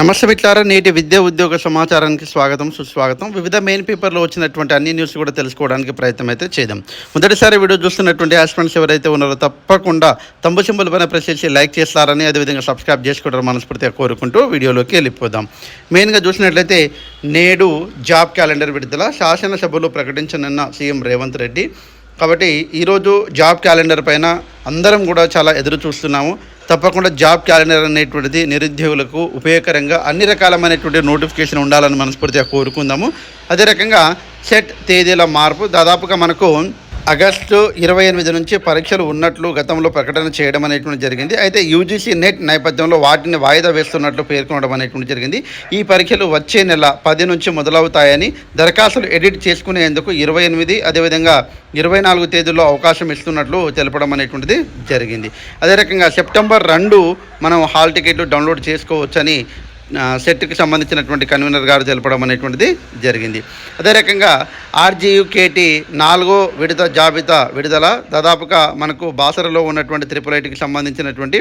నమస్తే మిట్లారా నేటి విద్యా ఉద్యోగ సమాచారానికి స్వాగతం సుస్వాగతం. వివిధ మెయిన్ పేపర్లో వచ్చినటువంటి అన్ని న్యూస్ కూడా తెలుసుకోవడానికి ప్రయత్నం అయితే చేద్దాం. మొదటిసారి వీడియో చూస్తున్నటువంటి ఆస్పెంట్స్ ఎవరైతే ఉన్నారో తప్పకుండా తంబు సింబల్ పైన ప్రెస్ చేసి లైక్ చేస్తారని అదేవిధంగా సబ్స్క్రైబ్ చేసుకోవడం మనస్ఫూర్తిగా కోరుకుంటూ వీడియోలోకి వెళ్ళిపోదాం. మెయిన్గా చూసినట్లయితే నేడు జాబ్ క్యాలెండర్ విడుదల శాసనసభలో ప్రకటించనున్న సీఎం రేవంత్ రెడ్డి. కాబట్టి ఈరోజు జాబ్ క్యాలెండర్ పైన అందరం కూడా చాలా ఎదురు చూస్తున్నాము. తప్పకుండా జాబ్ క్యాలెండర్ అనేటువంటిది నిరుద్యోగులకు ఉపయోగకరంగా అన్ని రకాలమైనటువంటి నోటిఫికేషన్ ఉండాలని మనస్ఫూర్తిగా కోరుకుందాము. అదే రకంగా సెట్ తేదీల మార్పు దాదాపుగా మనకు ఆగస్టు ఇరవై ఎనిమిది నుంచి పరీక్షలు ఉన్నట్లు గతంలో ప్రకటన చేయడం అనేటువంటి జరిగింది. అయితే యూజీసీ నెట్ నేపథ్యంలో వాటిని వాయిదా వేస్తున్నట్లు పేర్కొనడం అనేటువంటి జరిగింది. ఈ పరీక్షలు వచ్చే నెల పది నుంచి మొదలవుతాయని దరఖాస్తులు ఎడిట్ చేసుకునేందుకు ఇరవై ఎనిమిది అదేవిధంగా ఇరవై నాలుగు తేదీల్లో అవకాశం ఇస్తున్నట్లు తెలపడం అనేటువంటిది జరిగింది. అదే రకంగా సెప్టెంబర్ రెండు మనం హాల్ టికెట్లు డౌన్లోడ్ చేసుకోవచ్చని సెట్కి సంబంధించినటువంటి కన్వీనర్ గారు తెలపడం అనేటువంటిది జరిగింది. అదే రకంగా ఆర్జీయుకేటి నాలుగో విడత జాబితా విడుదల దాదాపుగా మనకు బాసరలో ఉన్నటువంటి త్రిపుల్ ఐటీకి సంబంధించినటువంటి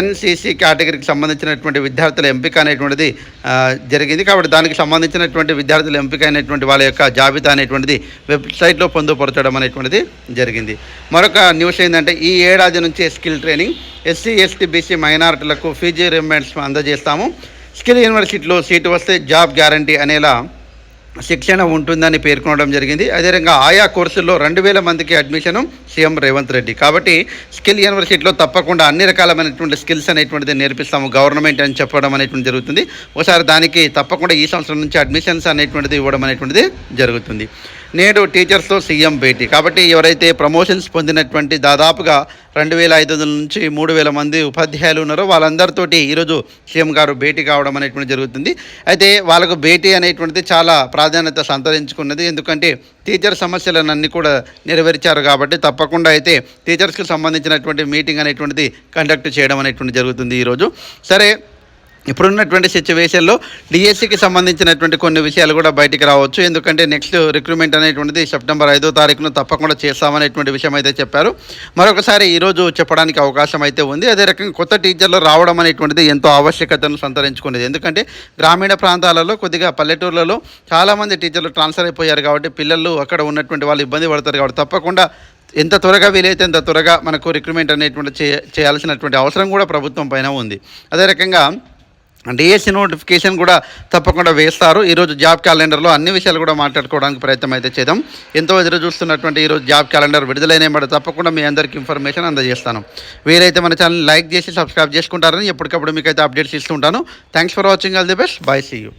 ఎన్సీసీ కేటగిరీకి సంబంధించినటువంటి విద్యార్థుల ఎంపిక అనేటువంటిది జరిగింది. కాబట్టి దానికి సంబంధించినటువంటి విద్యార్థుల ఎంపిక అయినటువంటి వాళ్ళ యొక్క జాబితా అనేటువంటిది వెబ్సైట్లో పొందుపరచడం అనేటువంటిది జరిగింది. మరొక న్యూస్ ఏంటంటే ఈ ఏడాది నుంచే skill training SC ST BC మైనారిటీలకు ఫీజీ రిమెంట్స్ అందజేస్తాము. స్కిల్ యూనివర్సిటీలో సీటు వస్తే జాబ్ గ్యారంటీ అనేలా శిక్షణ ఉంటుందని పేర్కొనడం జరిగింది. అదేవిధంగా ఆయా కోర్సుల్లో రెండు వేల మందికి అడ్మిషను సీఎం రేవంత్ రెడ్డి. కాబట్టి స్కిల్ యూనివర్సిటీలో తప్పకుండా అన్ని రకాలమైనటువంటి స్కిల్స్ అనేటువంటిది నేర్పిస్తాము గవర్నమెంట్ అని చెప్పడం అనేటువంటి జరుగుతుంది. ఒకసారి దానికి తప్పకుండా ఈ సంవత్సరం నుంచి అడ్మిషన్స్ అనేటువంటిది ఇవ్వడం అనేటువంటిది జరుగుతుంది. నేడు టీచర్స్తో సీఎం భేటీ. కాబట్టి ఎవరైతే ప్రమోషన్స్ పొందినటువంటి దాదాపుగా రెండు వేల ఐదు వందల నుంచి మూడు వేల మంది ఉపాధ్యాయులు ఉన్నారో వాళ్ళందరితోటి ఈరోజు సీఎం గారు భేటీ కావడం అనేటువంటి జరుగుతుంది. అయితే వాళ్ళకు భేటీ అనేటువంటిది చాలా ప్రాధాన్యత సంతరించుకున్నది. ఎందుకంటే టీచర్ సమస్యలన్నీ కూడా నెరవేర్చారు కాబట్టి తప్పకుండా అయితే టీచర్స్కి సంబంధించినటువంటి మీటింగ్ అనేటువంటిది కండక్ట్ చేయడం అనేటువంటి జరుగుతుంది ఈరోజు. సరే ఇప్పుడున్నటువంటి సిచ్యువేషన్లో డిఎస్సికి సంబంధించినటువంటి కొన్ని విషయాలు కూడా బయటికి రావచ్చు. ఎందుకంటే నెక్స్ట్ రిక్రూట్మెంట్ అనేటువంటిది సెప్టెంబర్ ఐదో తారీఖున తప్పకుండా చేస్తామనేటువంటి విషయం అయితే చెప్పారు. మరొకసారి ఈరోజు చెప్పడానికి అవకాశం అయితే ఉంది. అదే రకంగా కొత్త టీచర్లు రావడం అనేటువంటిది ఎంతో ఆవశ్యకతను సంతరించుకునేది. ఎందుకంటే గ్రామీణ ప్రాంతాలలో కొద్దిగా పల్లెటూర్లలో చాలామంది టీచర్లు ట్రాన్స్ఫర్ అయిపోయారు కాబట్టి పిల్లలు అక్కడ ఉన్నటువంటి వాళ్ళు ఇబ్బంది పడతారు కాబట్టి తప్పకుండా ఎంత త్వరగా వీలైతే అంత త్వరగా మనకు రిక్రూట్మెంట్ అనేటువంటి చేయాల్సినటువంటి అవసరం కూడా ప్రభుత్వం పైన ఉంది. అదే రకంగా డిఎస్సి నోటిఫికేషన్ కూడా తప్పకుండా వేస్తారు. ఈరోజు జాబ్ క్యాలెండర్లో అన్ని విషయాలు కూడా మాట్లాడుకోవడానికి ప్రయత్నం అయితే చేద్దాం. ఎంతో ఎదురు చూస్తున్నటువంటి ఈరోజు జాబ్ క్యాలెండర్ విడుదలైన ఏమో తప్పకుండా మీ అందరికీ ఇన్ఫర్మేషన్ అందజేస్తాను. వీరైతే మన ఛానల్ లైక్ చేసి సబ్స్క్రైబ్ చేసుకుంటారని ఎప్పటికప్పుడు మీకైతే updates ఇస్తుంటాను thanks for watching all the best bye see you